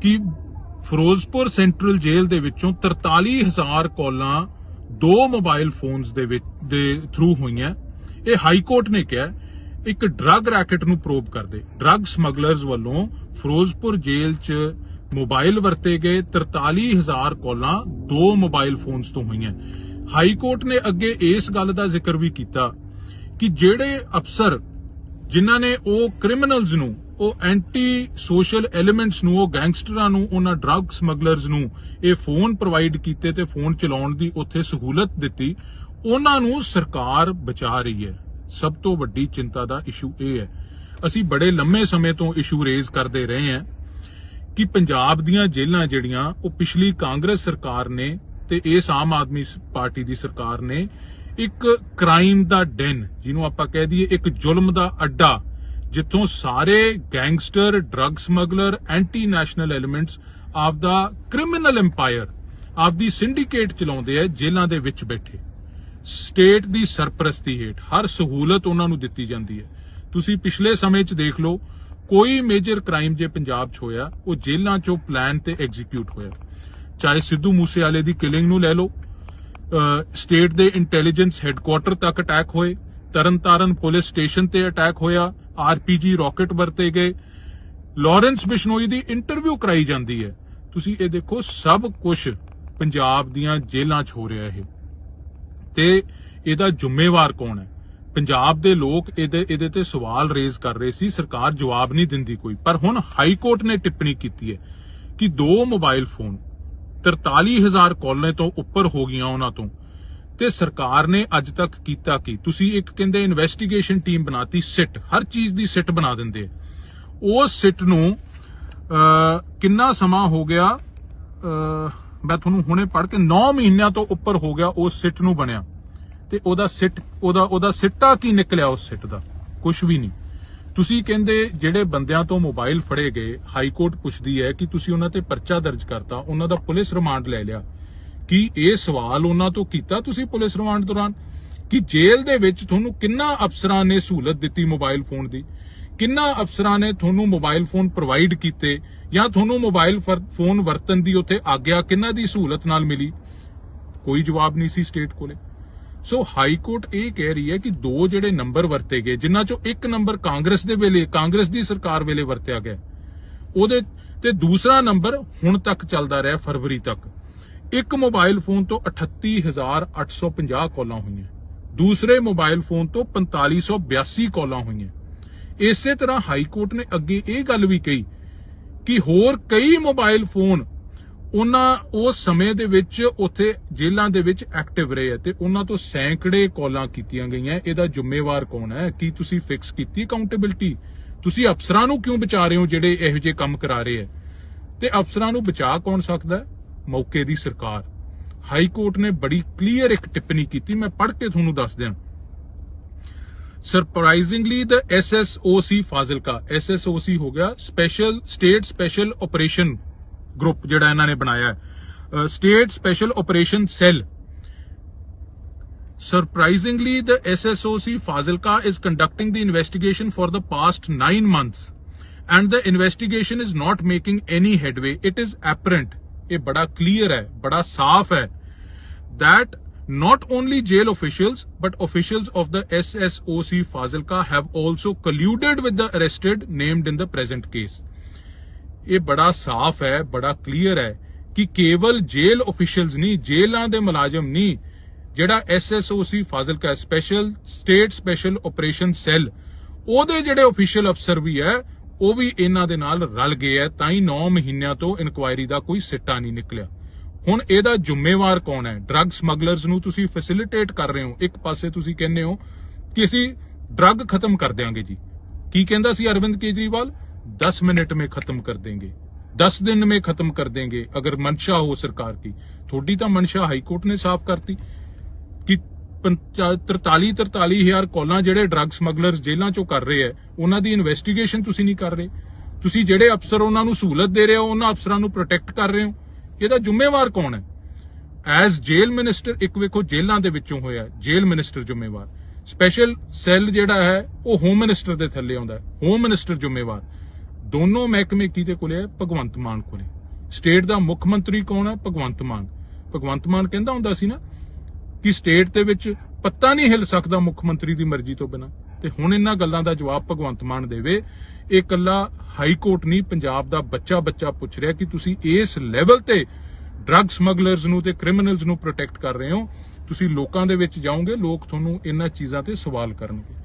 ਕਿ ਫਿਰੋਜ਼ਪੁਰ ਸੈਂਟਰਲ ਜੇਲ੍ਹ ਦੇ ਵਿੱਚੋਂ 43000 ਕਾਲਾਂ ਦੋ ਮੋਬਾਈਲ ਫੋਨਸ ਦੇ ਵਿੱਚ, ਦੇ ਥਰੂ ਹੋਈਆਂ। ਇਹ ਹਾਈ ਕੋਰਟ ਨੇ ਕਿਹਾ, ਇੱਕ ਡਰੱਗ ਰੈਕਟ ਨੂੰ ਪ੍ਰੋਬ ਕਰਦੇ। ਡਰੱਗ ਸਮਗਲਰਸ ਵੱਲੋਂ ਫਿਰੋਜ਼ਪੁਰ ਜੇਲ੍ਹ 'ਚ ਮੋਬਾਈਲ ਵਰਤੇ ਗਏ 43000 ਕਾਲਾਂ ਦੋ ਮੋਬਾਈਲ ਫੋਨਸ ਤੋਂ ਹੋਈਆਂ। ਹਾਈ ਕੋਰਟ ਨੇ ਅੱਗੇ ਇਸ ਗੱਲ ਦਾ ਜ਼ਿਕਰ ਵੀ ਕੀਤਾ ਕਿ ਜਿਹੜੇ ਅਫਸਰ ਜਿਨ੍ਹਾਂ ਨੇ ਉਹ ਕ੍ਰਿਮੀਨਲਸ ਨੂੰ ਉਹ ਐਂਟੀ ਸੋਸ਼ਲ ਐਲੀਮੈਂਟਸ ਨੂੰ, ਉਹ ਗੈਂਗਸਟਰਾਂ ਨੂੰ, ਉਹਨਾਂ ਡਰੱਗ ਸਮਗਲਰਸ ਨੂੰ, ਇਹ ਫੋਨ ਪ੍ਰੋਵਾਈਡ ਕੀਤੇ ਤੇ ਫੋਨ ਚਲਾਉਣ ਦੀ ਉੱਥੇ ਸਹੂਲਤ ਦਿੱਤੀ, ਉਹਨਾਂ ਨੂੰ ਸਰਕਾਰ ਬਚਾ ਰਹੀ ਹੈ। ਸਭ ਤੋਂ ਵੱਡੀ ਚਿੰਤਾ ਦਾ ਇਸ਼ੂ ਇਹ ਹੈ। ਅਸੀਂ ਬੜੇ ਲੰਮੇ ਸਮੇਂ ਤੋਂ ਇਸ਼ੂ ਰੇਜ਼ ਕਰਦੇ ਰਹੇ ਹਾਂ ਕਿ ਪੰਜਾਬ ਦੀਆਂ ਜੇਲ੍ਹਾਂ ਜਿਹੜੀਆਂ, ਉਹ ਪਿਛਲੀ ਕਾਂਗਰਸ ਸਰਕਾਰ ਨੇ ਤੇ ਇਸ ਆਮ ਆਦਮੀ ਪਾਰਟੀ ਦੀ ਸਰਕਾਰ ਨੇ, ਇੱਕ ਕ੍ਰਾਈਮ ਦਾ ਡੈਨ ਜਿਹਨੂੰ ਆਪਾਂ ਕਹਿ ਦਈਏ ਇੱਕ ਜ਼ੁਲਮ ਦਾ ਅੱਡਾ ਜਿੱਥੋਂ ਸਾਰੇ gangster, drug smuggler anti national elements ਆਪਦਾ ਦਾ ਕ੍ਰਿਮੀਨਲ ਐਮਪਾਇਰ ਆਫ ਸਿੰਡੀਕੇਟ ਚਲਾਉਂਦੇ ਆ, ਜੇਲ੍ਹਾਂ ਦੇ ਵਿੱਚ ਬੈਠੇ। ਸਟੇਟ ਦੀ ਸਰਪ੍ਰਸਤੀ ਹੇਠ ਹਰ ਸਹੂਲਤ ਉਹਨਾਂ ਨੂੰ ਦਿੱਤੀ ਜਾਂਦੀ ਹੈ। ਤੁਸੀਂ ਪਿਛਲੇ ਸਮੇਂ 'ਚ ਦੇਖ ਲਓ, ਕੋਈ ਮੇਜਰ ਕ੍ਰਾਈਮ ਜੇ ਪੰਜਾਬ 'ਚ ਹੋਇਆ, ਉਹ ਜੇਲ੍ਹਾਂ 'ਚੋਂ ਪਲਾਨ ਤੇ ਐਗਜ਼ੀਕਿਊਟ ਹੋਇਆ। ਚਾਹੇ ਸਿੱਧੂ ਮੂਸੇਵਾਲੇ ਦੀ ਕਿਲਿੰਗ ਨੂੰ ਲੈ ਲਓ ਸਟੇਟ ਦੇ ਇੰਟੈਲੀਜੈਂਸ ਹੈੱਡਕੁਆਟਰ ਤੱਕ ਅਟੈਕ ਹੋਏ, ਤਰਨਤਾਰਨ ਪੁਲਿਸ ਸਟੇਸ਼ਨ ਤੇ ਅਟੈਕ ਹੋਇਆ ਆਰਪੀਜੀ ਰਾਕਟ ਵਰਤੇ ਗਏ। ਲਾਰੈਂਸ ਬਿਸ਼ਨੋਈ ਦੀ ਇੰਟਰਵਿਊ ਕਰਾਈ ਜਾਂਦੀ ਹੈ। ਤੁਸੀਂ ਇਹ ਦੇਖੋ, ਸਭ ਕੁਝ ਪੰਜਾਬ ਦੀਆਂ ਜੇਲ੍ਹਾਂ 'ਚ ਹੋ ਰਿਹਾ ਇਹ। ਤੇ ਇਹਦਾ ਜ਼ਿੰਮੇਵਾਰ ਕੌਣ ਹੈ? ਪੰਜਾਬ ਦੇ ਲੋਕ ਇਹਦੇ ਇਹਦੇ ਤੇ ਸਵਾਲ ਰੇਜ਼ ਕਰ ਰਹੇ ਸੀ, ਸਰਕਾਰ ਜਵਾਬ ਨਹੀਂ ਦਿੰਦੀ ਕੋਈ। ਪਰ ਹੁਣ ਹਾਈ ਕੋਰਟ ਨੇ ਟਿੱਪਣੀ ਕੀਤੀ ਹੈ ਕਿ ਦੋ ਮੋਬਾਈਲ ਫੋਨ 43000 ਕਾਲਾਂ ਤੋਂ ਉੱਪਰ ਹੋ ਗਈਆਂ ਉਹਨਾਂ ਤੋਂ। ਤੇ ਸਰਕਾਰ ਨੇ ਅੱਜ ਤੱਕ ਕੀਤਾ ਕੀ? ਤੁਸੀਂ ਇੱਕ ਕਹਿੰਦੇ ਇਨਵੈਸਟੀਗੇਸ਼ਨ ਟੀਮ ਬਣਾਤੀ, ਸਿਟ। ਹਰ ਚੀਜ਼ ਦੀ ਸਿਟ ਬਣਾ ਦਿੰਦੇ ਆ। ਸਿੱਟ ਨੂੰ ਕਿੰਨਾ ਸਮਾਂ ਹੋ ਗਿਆ? ਮੈਂ ਤੁਹਾਨੂੰ ਹੁਣੇ ਪੜ ਕੇ 9 ਮਹੀਨਿਆਂ ਤੋਂ ਉੱਪਰ ਹੋ ਗਿਆ ਉਸ ਸਿੱਟ ਨੂੰ ਬਣਿਆ। ਤੇ ਉਹਦਾ ਸਿਟ, ਉਹਦਾ ਉਹਦਾ ਸਿੱਟਾ ਕੀ ਨਿਕਲਿਆ ਉਸ ਸਿੱਟ ਦਾ? ਕੁਝ ਵੀ ਨਹੀਂ। ਤੁਸੀਂ ਕਹਿੰਦੇ ਜਿਹੜੇ ਬੰਦਿਆਂ ਤੋਂ ਮੋਬਾਈਲ ਫੜੇ ਗਏ, ਹਾਈ ਕੋਰਟ ਪੁੱਛਦੀ ਹੈ ਕਿ ਤੁਸੀਂ ਉਹਨਾਂ ਤੇ ਪਰਚਾ ਦਰਜ ਕਰਤਾ, ਉਹਨਾਂ ਦਾ ਪੁਲਿਸ ਰਿਮਾਂਡ ਲੈ ਲਿਆ। ਕੀ ਇਹ ਸਵਾਲ ਉਹਨਾਂ ਤੋਂ ਕੀਤਾ ਤੁਸੀਂ ਪੁਲਿਸ ਰਿਮਾਂਡ ਦੌਰਾਨ? ਕਿ ਜੇਲ੍ਹ ਦੇ ਵਿੱਚ ਤੁਹਾਨੂੰ ਕਿੰਨਾ ਅਫਸਰਾਂ ਨੇ ਸਹੂਲਤ ਦਿੱਤੀ ਮੋਬਾਈਲ ਫੋਨ ਦੀ? ਕਿੰਨਾ ਅਫਸਰਾਂ ਨੇ ਤੁਹਾਨੂੰ ਮੋਬਾਈਲ ਫੋਨ ਪ੍ਰੋਵਾਈਡ ਕੀਤੇ ਜਾਂ ਤੁਹਾਨੂੰ ਮੋਬਾਈਲ ਫੋਨ ਵਰਤਣ ਦੀ ਉੱਥੇ ਆਗਿਆ ਕਿੰਨਾ ਦੀ ਸਹੂਲਤ ਨਾਲ ਮਿਲੀ? ਕੋਈ ਜਵਾਬ ਨਹੀਂ ਸੀ ਸਟੇਟ ਕੋਲੇ। ਸੋ ਹਾਈ ਕੋਰਟ ਇਹ ਕਹਿ ਰਹੀ ਹੈ ਕਿ ਦੋ ਜਿਹੜੇ ਨੰਬਰ ਵਰਤੇ ਗਏ, ਜਿਨ੍ਹਾਂ ਚੋਂ ਇੱਕ ਨੰਬਰ ਕਾਂਗਰਸ ਦੇ ਵੇਲੇ, ਕਾਂਗਰਸ ਦੀ ਸਰਕਾਰ ਵੇਲੇ ਵਰਤਿਆ ਗਿਆ। ਉਹਦੇ ਤੇ ਦੂਸਰਾ ਨੰਬਰ ਹੁਣ ਤੱਕ ਚੱਲਦਾ ਰਿਹਾ ਫਰਵਰੀ ਤੱਕ। ਇੱਕ ਮੋਬਾਈਲ ਫੋਨ ਤੋਂ 38850 ਕਾਲਾਂ ਹੋਈਆਂ। ਦੂਸਰੇ ਮੋਬਾਈਲ ਫੋਨ ਤੋਂ 4582 ਕਾਲਾਂ ਹੋਈਆਂ। ਇਸੇ ਤਰ੍ਹਾਂ ਹਾਈ ਕੋਰਟ ਨੇ ਅੱਗੇ ਇਹ ਗੱਲ ਵੀ ਕਹੀ ਕਿ ਹੋਰ ਕਈ ਮੋਬਾਈਲ ਫੋਨ ਉਹਨਾਂ ਉਸ ਸਮੇਂ ਦੇ ਵਿੱਚ ਉੱਥੇ ਜੇਲ੍ਹਾਂ ਦੇ ਵਿੱਚ ਐਕਟਿਵ ਰਹੇ ਆ ਤੇ ਉਹਨਾਂ ਤੋਂ ਸੈਂਕੜੇ ਕਾਲਾਂ ਕੀਤੀਆਂ ਗਈਆਂ। ਇਹਦਾ ਜ਼ਿੰਮੇਵਾਰ ਕੌਣ ਹੈ? ਕੀ ਤੁਸੀਂ ਫਿਕਸ ਕੀਤੀ ਅਕਾਊਂਟੇਬਿਲਟੀ? ਤੁਸੀਂ ਅਫਸਰਾਂ ਨੂੰ ਕਿਉਂ ਬਚਾ ਰਹੇ ਹੋ ਜਿਹੜੇ ਇਹੋ ਜਿਹੇ ਕੰਮ ਕਰਾ ਰਹੇ ਹੈ ਤੇ ਅਫਸਰਾਂ ਨੂੰ ਬਚਾ ਕੌਣ ਸਕਦਾ? ਹੈ? ਮੌਕੇ ਦੀ ਸਰਕਾਰ ਹਾਈ ਕੋਰਟ ਨੇ ਬੜੀ ਕਲੀਅਰ ਇੱਕ ਟਿੱਪਣੀ ਕੀਤੀ ਮੈਂ ਪੜ੍ਹ ਕੇ ਤੁਹਾਨੂੰ ਦੱਸ ਦਿਆਂ surprisingly the SSOC Fazilka SSOC ਹੋ ਗਿਆ special state special operation group ਜਿਹੜਾ ਇਹਨਾਂ ਨੇ ਬਣਾਇਆ ਹੈ state special operation cell Surprisingly, the SSOC Fazilka is conducting the investigation for the past nine months, and the investigation is not making any headway. It is apparent, ਇਹ ਬੜਾ clear ਹੈ, ਬੜਾ ਸਾਫ਼ ਹੈ, that not only jail officials but officials of the SSOC Fazilka have also colluded with the arrested named in the present case. ਇਹ ਬੜਾ ਸਾਫ਼ ਹੈ ਬੜਾ ਕਲੀਅਰ ਹੈ ਕਿ ਕੇਵਲ ਜੇਲ ਅਫੀਸ਼ੀਅਲਸ ਨਹੀਂ ਜੇਲਾਂ ਦੇ ਮੁਲਾਜ਼ਮ ਨਹੀਂ ਜਿਹੜਾ SSOC Fazilka special state special operation cell ਉਹਦੇ ਜਿਹੜੇ ਅਫੀਸ਼ੀਅਲ ਅਫਸਰ ਵੀ ਹੈ ਉਹ ਵੀ ਇਹਨਾਂ ਦੇ ਨਾਲ ਰਲ ਗਏ ਐ, ਤਾਂ ਹੀ 9 ਮਹੀਨਿਆਂ ਤੋਂ ਇਨਕੁਆਇਰੀ ਦਾ ਕੋਈ ਸਿੱਟਾ ਨਹੀਂ ਨਿਕਲਿਆ। ਹੁਣ ਇਹਦਾ ਜ਼ਿੰਮੇਵਾਰ ਕੌਣ ਹੈ ਡਰੱਗ ਸਮਗਲਰਸ ਨੂੰ ਤੁਸੀਂ ਫੈਸਿਲਿਟੇਟ ਕਰ ਰਹੇ ਹੋ। ਇੱਕ ਪਾਸੇ ਤੁਸੀਂ ਕਹਿੰਦੇ ਹੋ ਕਿ ਅਸੀਂ ਡਰੱਗ ਖਤਮ ਕਰ ਦੇਾਂਗੇ ਜੀ। ਕੀ ਕਹਿੰਦਾ ਸੀ ਅਰਵਿੰਦ ਕੇਜਰੀਵਾਲ? 10 ਮਿੰਟ ਮੇ ਖਤਮ ਕਰ ਦੇਂਗੇ। 10 ਦਿਨ ਮੇ ਖਤਮ ਕਰ ਦੇਂਗੇ, ਅਗਰ ਮਨਸ਼ਾ ਹੋ ਸਰਕਾਰ ਕੀ। ਥੋੜੀ ਤਾਂ ਮਨਸ਼ਾ ਹਾਈ ਕੋਰਟ ਨੇ ਸਾਫ਼ ਕਰਤੀ। 43 43000 ਕਾਲਾਂ ਜਿਹੜੇ ਡਰੱਗ ਸਮਗਲਰਸ ਜੇਲ੍ਹਾਂ ਚੋਂ ਕਰ ਰਹੇ ਐ ਉਹਨਾਂ ਦੀ ਇਨਵੈਸਟੀਗੇਸ਼ਨ ਤੁਸੀਂ ਨਹੀਂ ਕਰ ਰਹੇ। ਤੁਸੀਂ ਜਿਹੜੇ ਅਫਸਰ ਉਹਨਾਂ ਨੂੰ ਸਹੂਲਤ ਦੇ ਰਹੇ ਹੋ, ਉਹਨਾਂ ਅਫਸਰਾਂ ਨੂੰ ਪ੍ਰੋਟੈਕਟ ਕਰ ਰਹੇ ਹੋ। ਇਹਦਾ ਜ਼ਿੰਮੇਵਾਰ ਕੌਣ ਹੈ? ਐਜ਼ ਜੇਲ ਮਿਨਿਸਟਰ ਇੱਕ ਵੇਖੋ ਜੇਲ੍ਹਾਂ ਦੇ ਵਿੱਚੋਂ ਹੋਇਆ ਜੇਲ ਮਿਨਿਸਟਰ ਜ਼ਿੰਮੇਵਾਰ। ਸਪੈਸ਼ਲ ਸੈੱਲ ਜਿਹੜਾ ਹੈ, ਉਹ ਹੋਮ ਮਿਨਿਸਟਰ ਦੇ ਥੱਲੇ ਆਉਂਦਾ ਹੋਮ ਮਿਨਿਸਟਰ ਜ਼ਿੰਮੇਵਾਰ। ਦੋਨੋਂ ਮਹਿਕਮੇ ਕਿਹਦੇ ਕੋਲੇ ਹੈ? ਭਗਵੰਤ ਮਾਨ ਕੋਲੇ। ਸਟੇਟ ਦਾ ਮੁੱਖ ਮੰਤਰੀ ਕੌਣ ਹੈ? ਭਗਵੰਤ ਮਾਨ। ਭਗਵੰਤ ਮਾਨ ਕਹਿੰਦਾ ਹੁੰਦਾ ਸੀ ਨਾ ਕਿ ਸਟੇਟ ਦੇ ਵਿੱਚ ਪੱਤਾ ਨਹੀਂ ਹਿੱਲ ਸਕਦਾ ਮੁੱਖ ਮੰਤਰੀ ਦੀ ਮਰਜ਼ੀ ਤੋਂ ਬਿਨਾ। ਤੇ ਹੁਣ ਇਹਨਾਂ ਗੱਲਾਂ ਦਾ ਜਵਾਬ ਭਗਵੰਤ ਮਾਨ ਦੇਵੇ। ਇਹ ਕੱਲਾ ਹਾਈ ਕੋਰਟ ਨਹੀਂ, ਪੰਜਾਬ ਦਾ ਬੱਚਾ ਬੱਚਾ ਪੁੱਛ ਰਿਹਾ ਕਿ ਤੁਸੀਂ ਇਸ ਲੈਵਲ ਤੇ ਡਰੱਗ ਸਮਗਲਰਸ ਨੂੰ ਤੇ ਕ੍ਰਿਮੀਨਲਸ ਨੂੰ ਪ੍ਰੋਟੈਕਟ ਕਰ ਰਹੇ ਹੋ। ਤੁਸੀਂ ਲੋਕਾਂ ਦੇ ਵਿੱਚ ਜਾਓਗੇ, ਲੋਕ ਤੁਹਾਨੂੰ ਇਹਨਾਂ ਚੀਜ਼ਾਂ ਤੇ ਸਵਾਲ ਕਰਨਗੇ।